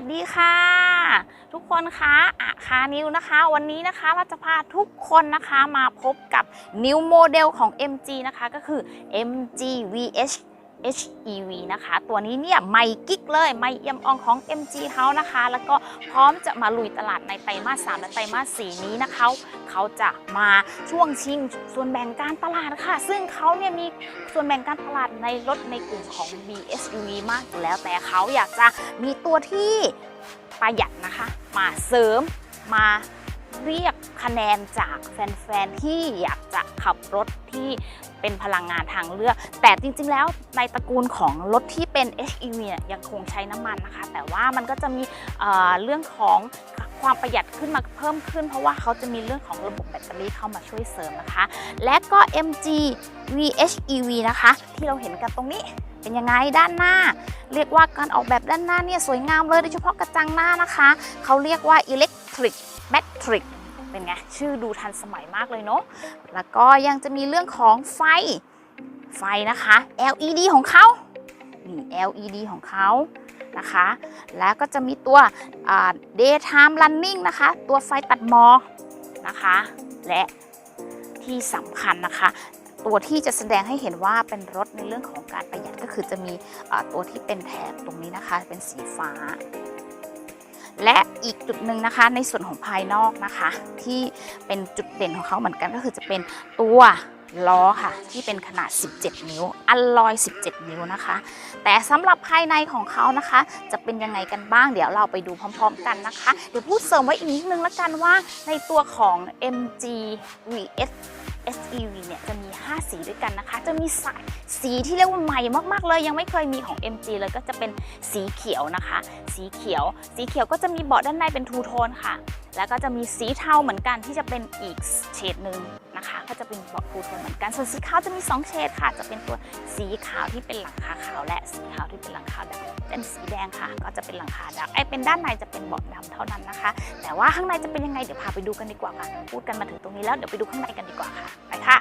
วัสดีค่ะ ทุกคนคะอาคานิวนะคะ วันนี้นะคะเราจะพาทุกคนนะคะมาพบกับนิวโมเดลของ MG นะคะก็คือ MG VH HEV นะคะ ตัวนี้เนี่ยไม่กิ๊กเลยไม่เอี่ยมอองของ MG เขานะคะ แล้วก็พร้อมจะมาลุยตลาดในไตรมาส 3 และไตรมาส 4 นี้นะคะเขาจะมาช่วงชิงส่วนแบ่งการตลาดค่ะ ซึ่งเขาเนี่ยมีส่วนแบ่งการตลาดในรถในกลุ่มของ BSUV มากอยู่แล้วแต่เขาอยากจะมีตัวที่ประหยัดนะคะ มาเสริมมาเรียก คะแนนจากแฟนๆ ที่อยากจะขับรถที่เป็นพลังงานทางเลือก แต่จริงๆ แล้วในตระกูลของรถที่เป็น HEV เนี่ยยังคงใช้น้ำมันนะคะ แต่ว่ามันก็จะมีเเรื่องของความประหยัดขึ้นมาเพิ่มขึ้น เพราะว่าเขาจะมีเรื่องของระบบแบตเตอรี่เข้ามาช่วยเสริมนะคะ และก็ MG VHEV นะคะ ที่เราเห็นกันตรงนี้เป็นยังไงด้านหน้า เรียกว่าการออกแบบด้านหน้าเนี่ยสวยงามเลยโดยเฉพาะกระจังหน้านะคะ เขาเรียกว่า Electric Matrix เป็นไง ชื่อดูทันสมัยมากเลยเนาะแล้วก็ยังจะมีเรื่องของไฟไฟนะคะ LED ของเขานี่ LED ของเขานะคะ แล้วก็จะมีตัว daytime running นะคะ ตัวไฟตัดหมอกนะคะ และที่สำคัญนะคะ ตัวที่จะแสดงให้เห็นว่าเป็นรถในเรื่องของการประหยัดก็คือจะมีตัวที่เป็นแถบตรงนี้นะคะ เป็นสีฟ้า และอีกจุดหนึ่งนะคะในส่วนของภายนอกนะคะ ที่เป็นจุดเด่นของเขาเหมือนกันก็คือจะเป็นตัว ล้อค่ะ ที่เป็นขนาด 17 นิ้ว อัลลอย 17 นิ้วนะคะ แต่สำหรับภายในของเขานะคะ จะเป็นยังไงกันบ้างเดี๋ยวเราไปดูพร้อม ๆ กันนะคะ เดี๋ยวพูดเสริมไว้อีกนิดนึงละกันว่าในตัวของ MG VS SEV เนี่ยจะมี 5 สีด้วยกันนะคะ จะมีสายสีที่เรียกว่าใหม่มากๆ เลยยังไม่เคยมีของ MG เลยก็จะเป็นสีเขียวนะคะ สีเขียว สีเขียวก็จะมีเบาะด้านในเป็นทูโทนค่ะ แล้วก็จะมีสีเทาเหมือนกันที่จะเป็นอีกเฉดหนึ่ง ก็จะเป็นเบาะทูโทนเหมือนกัน ส่วนสีขาวจะมี 2 เฉดค่ะ จะเป็นตัวสีขาวที่เป็นหลังคาขาวและสีขาวที่เป็นหลังคาดำเป็นสีแดงค่ะ ก็จะเป็นหลังคาดำไอ้เป็นด้านในจะเป็นเบาะดำเท่านั้นนะคะ แต่ว่าข้างในจะเป็นยังไงเดี๋ยวพาไปดูกันดีกว่าค่ะ พูดกันมาถึงตรงนี้แล้วเดี๋ยวไปดูข้างในกันดีกว่าค่ะ ไปค่ะ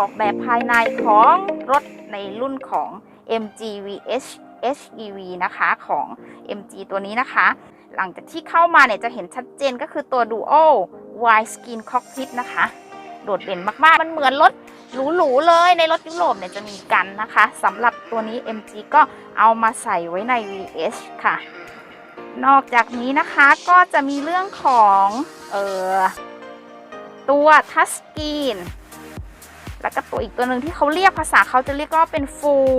ออกแบบภายในของรถในรุ่นของ MG VH HEV นะคะของ MG ตัวนี้นะคะ หลังจากที่เข้ามาเนี่ยจะเห็นชัดเจนก็คือตัว Dual Wide Skin Cockpit นะคะ โดดเด่นมากๆ มันเหมือนรถหรูๆเลยในรถยุโรปเนี่ยจะมีกันนะคะสำหรับตัวนี้ MG ก็เอามาใส่ไว้ใน VH ค่ะ นอกจากนี้นะคะก็จะมีเรื่องของ เออตัวทัชสกรีน แล้วก็ตัวอีกตัวหนึ่งที่เขาเรียกภาษาเขาจะเรียกว่าเป็น full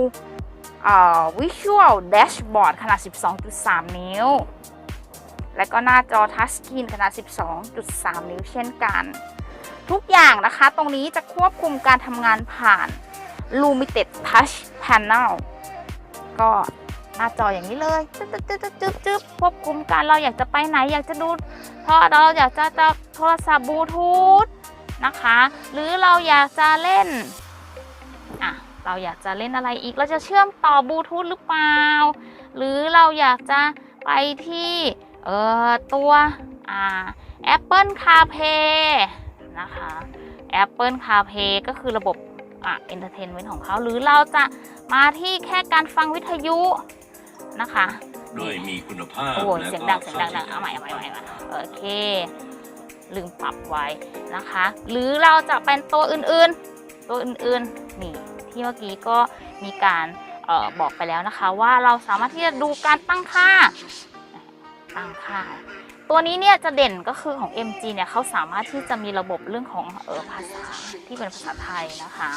visual dashboard ขนาด 12.3 นิ้ว และก็หน้าจอทัชสกรีนขนาด 12.3 นิ้วเช่นกัน ทุกอย่างนะคะตรงนี้จะควบคุมการทำงานผ่าน Limited Touch Panel ก็หน้าจออย่างนี้เลยจึ๊บจึ๊บจึ๊บจึ๊บจึ๊บควบคุมการเราอยากจะไปไหน อยากจะดูพอเราอยากจะจะโทรศัพท์บลูทูธ นะคะ หรือเราอยากจะเล่นอะเราอยากจะเล่นอะไรอีก เราจะเชื่อมต่อบลูทูธหรือเปล่า หรือเราอยากจะไปที่เอ่อตัวอ่า Apple CarPlay นะคะ Apple CarPlay ก็คือระบบอะ Entertainment ของเขา หรือเราจะมาที่แค่การฟังวิทยุนะคะ ด้วยมีคุณภาพโอ้ยและเสียงก็ดังเสียงดังดังเอาใหม่เอาใหม่เอาใหม่เอาใหม่โอเค ลืมปรับไว้นะคะ หรือเราจะเป็นตัวอื่นๆ ตัวอื่นๆ นี่ที่เมื่อกี้ก็มีการออบอกไปแล้วนะคะ ว่าเราสามารถที่จะดูการตั้งค่า ตั้งค่า ตัวนี้เนี่ยจะเด่นก็คือของ MG เนี่ยเขาสามารถที่จะมีระบบเรื่องของเออภาษาที่เป็นภาษาไทยนะคะ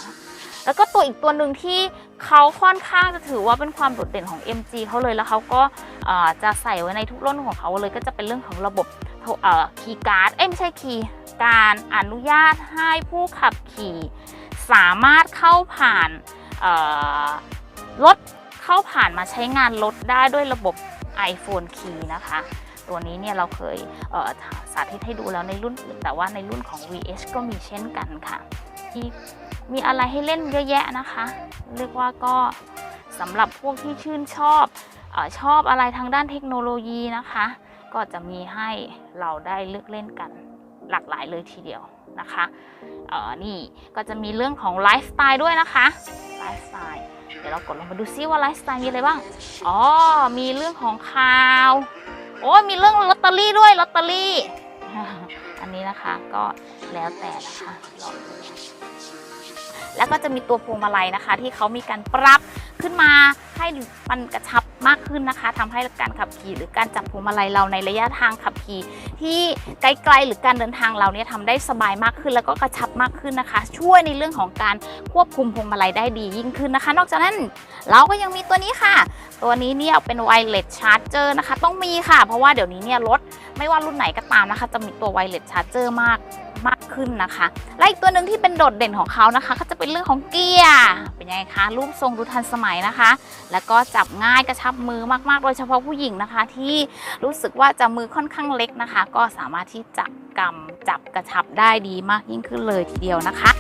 แล้วก็ตัวอีกตัวหนึ่งที่เขาค่อนข้างจะถือว่าเป็นความโดดเด่นของ MG เขาเลยแล้วเขาก็จะใส่ไว้ในทุกรุ่นของเขาเลยก็จะเป็นเรื่องของระบบ เอ่อคีย์การ์ดเอ้ยไม่ใช่คีย์การอนุญาตให้ผู้ขับขี่ สามารถเข้าผ่านเอ่อรถเข้าผ่านมาใช้งานรถได้ด้วยระบบ iPhone Key นะคะ ตัวนี้เนี่ยเราเคยเสาธิตให้ดูแล้วในรุ่นอื่นแต่ว่าในรุ่นของ VH ก็มีเช่นกันค่ะมีมีอะไรให้เล่นเยอะแยะนะคะ เรียกว่าก็สำหรับพวกที่ชื่นชอบอชอบอะไรทางด้านเทคโนโลยีนะคะ ก็จะมีให้เราได้เลือกเล่นกันหลากหลายเลยทีเดียวนะคะเออนี่ก็จะมีเรื่องของไลฟ์สไตล์ด้วยนะคะไลฟ์สไตล์เดี๋ยวเรากดลงมาดูซิว่าไลฟ์สไตล์มีอะไรบ้างอ๋อมีเรื่องของข่าวโอ้มีเรื่องลอตเตอรี่ด้วยลอตเตอรี่อันนี้นะคะก็แล้วแต่นะคะแล้วก็จะมีตัวพวงมาลัยนะคะ ที่เขามีการปรับขึ้นมาให้มันกระชับ มากขึ้นนะคะทำให้การขับขี่หรือการจับพวงมาลัยเราในระยะทางขับขี่ ที่ไกลๆหรือการเดินทางเราเนี่ยทำได้สบายมากขึ้น แล้วก็กระชับมากขึ้นนะคะ ช่วยในเรื่องของการควบคุมพวงมาลัยได้ดียิ่งขึ้นนะคะ นอกจากนั้นเราก็ยังมีตัวนี้ค่ะ ตัวนี้เนี่ยเป็นไวเลสชาร์จเจอร์นะคะ ต้องมีค่ะ เพราะว่าเดี๋ยวนี้เนี่ยรถไม่ว่ารุ่นไหนก็ตามนะคะ จะมีตัวไวเลสชาร์จเจอร์มาก ขึ้นนะคะ และอีกตัวหนึ่งที่เป็นโดดเด่นของเขานะคะ ก็จะเป็นเรื่องของเกียร์ เป็นยังไงคะ รูปทรงดูทันสมัยนะคะ แล้วก็จับง่ายกระชับมือมากๆ โดยเฉพาะผู้หญิงนะคะ ที่รู้สึกว่าจะมือค่อนข้างเล็กนะคะ ก็สามารถที่จะกำจับกระชับได้ดีมากยิ่งขึ้นเลยทีเดียวนะคะ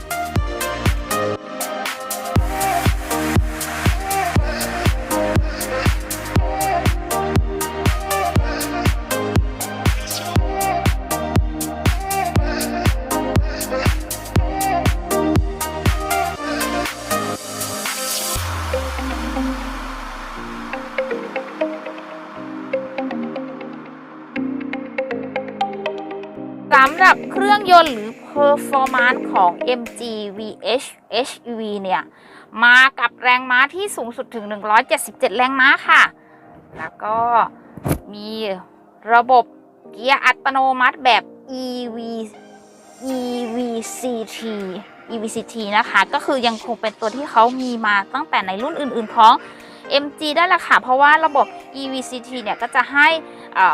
สำหรับเครื่องยนต์หรือ performance ของ MG VH HEV เนี่ย มากับแรงม้าที่สูงสุดถึง 177 แรงม้าค่ะ แล้วก็มีระบบเกียร์อัตโนมัติแบบ EV EVCT EVCT นะคะ ก็คือยังคงเป็นตัวที่เขามีมาตั้งแต่ในรุ่นอื่นๆของ MG ได้ละค่ะ เพราะว่าระบบ EVCT เนี่ยก็จะให้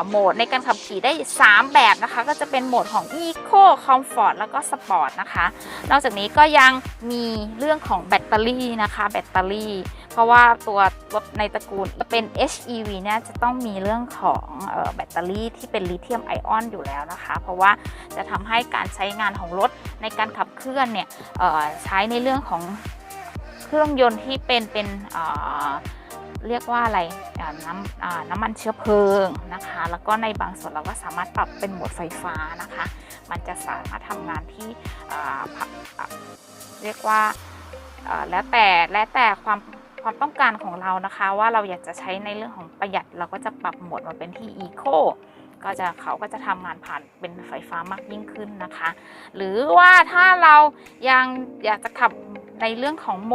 โหมดในการขับขี่ได้ 3 แบบนะคะ ก็จะเป็นโหมดของ Eco Comfort แล้วก็ Sport นะคะ นอกจากนี้ก็ยังมีเรื่องของแบตเตอรี่นะคะแบตเตอรี่เพราะว่าตัวรถในตระกูลเป็น HEV เนี่ยจะต้องมีเรื่องของออแบตเตอรี่ที่เป็นลิเธียมไอออนอยู่แล้วนะคะ เพราะว่าจะทำให้การใช้งานของรถในการขับเคลื่อนเนี่ยใช้ในเรื่องของเครื่องยนต์ที่เป็นเป็นเเรียกว่าอะไรน้ำน้ำมันเชื้อเพลิงนะคะ แล้วก็ในบางส่วนเราก็สามารถปรับเป็นโหมดไฟฟ้านะคะ มันจะสามารถทำงานที่เรียกว่าแล้วแต่แล้วแต่ความความต้องการของเรานะคะ ว่าเราอยากจะใช้ในเรื่องของประหยัดเราก็จะปรับโหมดมาเป็นที่ Eco ก็จะเขาก็จะทำงานผ่านเป็นไฟฟ้ามากยิ่งขึ้นนะคะ หรือว่าถ้าเรายังอยากจะขับในเรื่องของ